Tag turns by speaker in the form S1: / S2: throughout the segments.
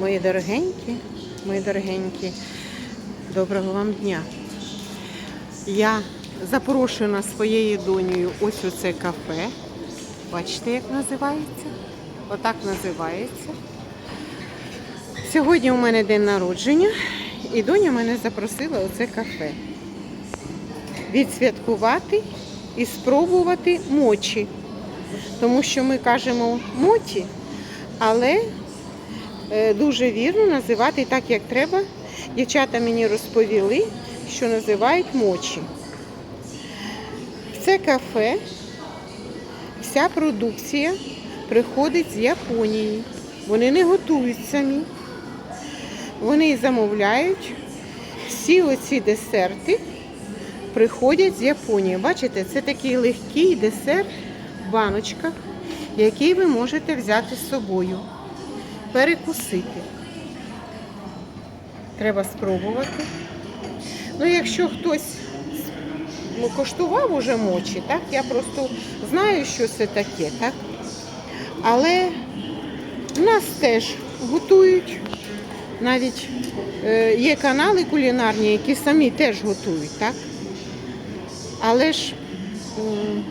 S1: Мої дорогенькі, мої дорогенькі, доброго вам дня. Я запрошена своєю донею ось у це кафе. Бачите, як називається? Отак називається. Сьогодні у мене день народження, і доня мене запросила у це кафе. Відсвяткувати і спробувати мочі. Тому що ми кажемо моті, але дуже вірно називати так, як треба. Дівчата мені розповіли, що називають мочі. В це кафе вся продукція приходить з Японії. Вони не готують самі. Вони замовляють всі оці десерти приходять з Японії. Бачите, це такий легкий десерт в баночках, який ви можете взяти з собою, перекусити. Треба спробувати. Ну, якщо хтось ну, коштував уже мочі, так, я просто знаю, що це таке, так? Але нас теж готують. Навіть е, є канали кулінарні, які самі теж готують, так? Але ж м,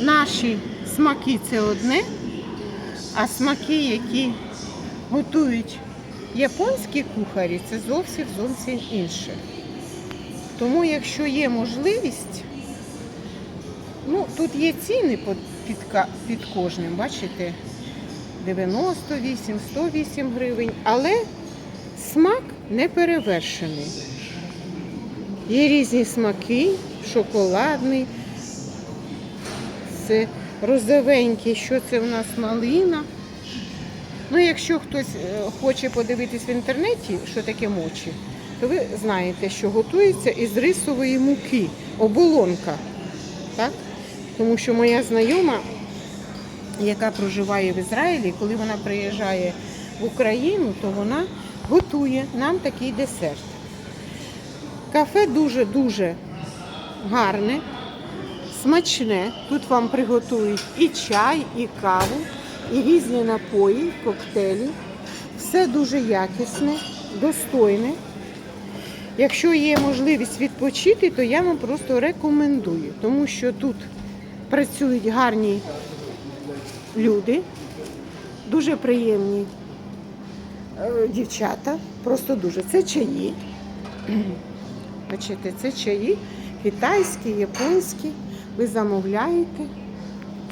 S1: наші смаки це одне, а смаки, які готують японські кухарі, це зовсім зовсім інше. Тому, якщо є можливість, ну тут є ціни під, під, кожним, бачите, 98, 108 гривень, але смак не перевершений. Є різні смаки, шоколадний, це розовенький, що це в нас? Малина. Ну, якщо хтось е, хоче подивитись в інтернеті, що таке мочі, то ви знаєте, що готується із рисової муки, оболонка. Так? Тому що моя знайома, яка проживає в Ізраїлі, коли вона приїжджає в Україну, то вона готує нам такий десерт. Кафе дуже-дуже гарне, смачне. Тут вам приготують і чай, і каву, і різні напої, коктейлі. Все дуже якісне, достойне. Якщо є можливість відпочити, то я вам просто рекомендую, тому що тут працюють гарні люди, дуже приємні е, дівчата, просто дуже. Це чаї. Бачите, це чаї китайські, японські. Ви замовляєте.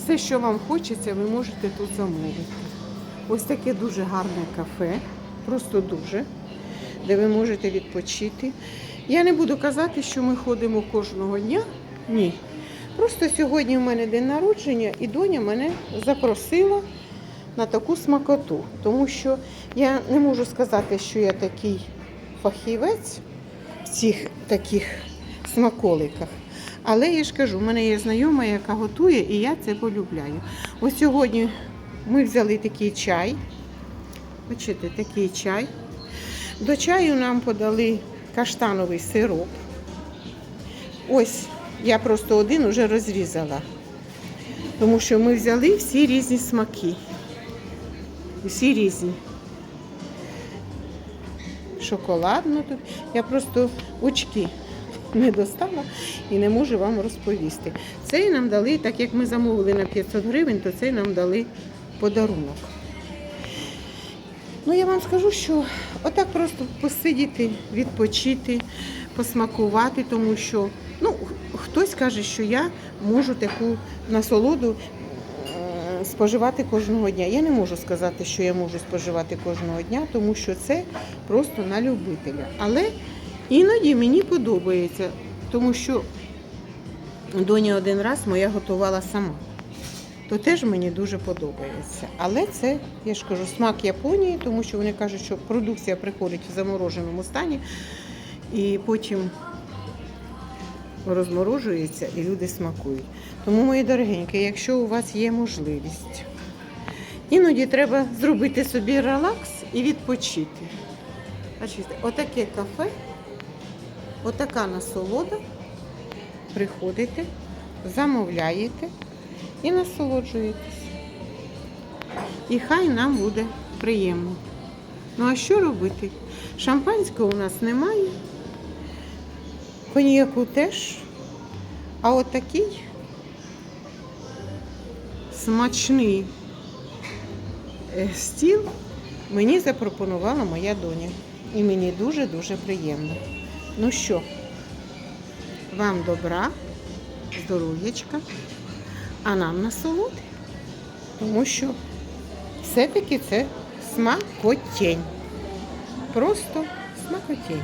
S1: Все, що вам хочеться, ви можете тут замовити. Ось таке дуже гарне кафе, просто дуже, де ви можете відпочити. Я не буду казати, що ми ходимо кожного дня. Ні. Просто сьогодні у мене день народження, і доня мене запросила на таку смакоту. Тому що я не можу сказати, що я такий фахівець в цих таких смаколиках. Але я ж кажу, в мене є знайома, яка готує, і я це полюбляю. Ось сьогодні ми взяли такий чай. Бачите, такий чай. До чаю нам подали каштановий сироп. Ось я просто один уже розрізала. Тому що ми взяли всі різні смаки. Всі різні. Шоколадно тут. Я просто очки не достала і не можу вам розповісти. Цей нам дали, так як ми замовили на 500 гривень, то цей нам дали подарунок. Ну, я вам скажу, що отак просто посидіти, відпочити, посмакувати, тому що ну, хтось каже, що я можу таку насолоду е, споживати кожного дня. Я не можу сказати, що я можу споживати кожного дня, тому що це просто на любителя. Але іноді мені подобається, тому що доня один раз моя готувала сама. То теж мені дуже подобається. Але це, я ж кажу, смак Японії, тому що вони кажуть, що продукція приходить в замороженому стані і потім розморожується і люди смакують. Тому, мої дорогенькі, якщо у вас є можливість, іноді треба зробити собі релакс і відпочити. Бачите, отаке кафе, отака насолода. Приходите, замовляєте і насолоджуєтесь. І хай нам буде приємно. Ну а що робити? Шампанського у нас немає. Коньяку теж. А от такий смачний е, стіл мені запропонувала моя доня. І мені дуже-дуже приємно. Ну що, вам добра, здоров'ячка, а нам насолоди. Тому що все-таки це смакотень. Просто смакотень.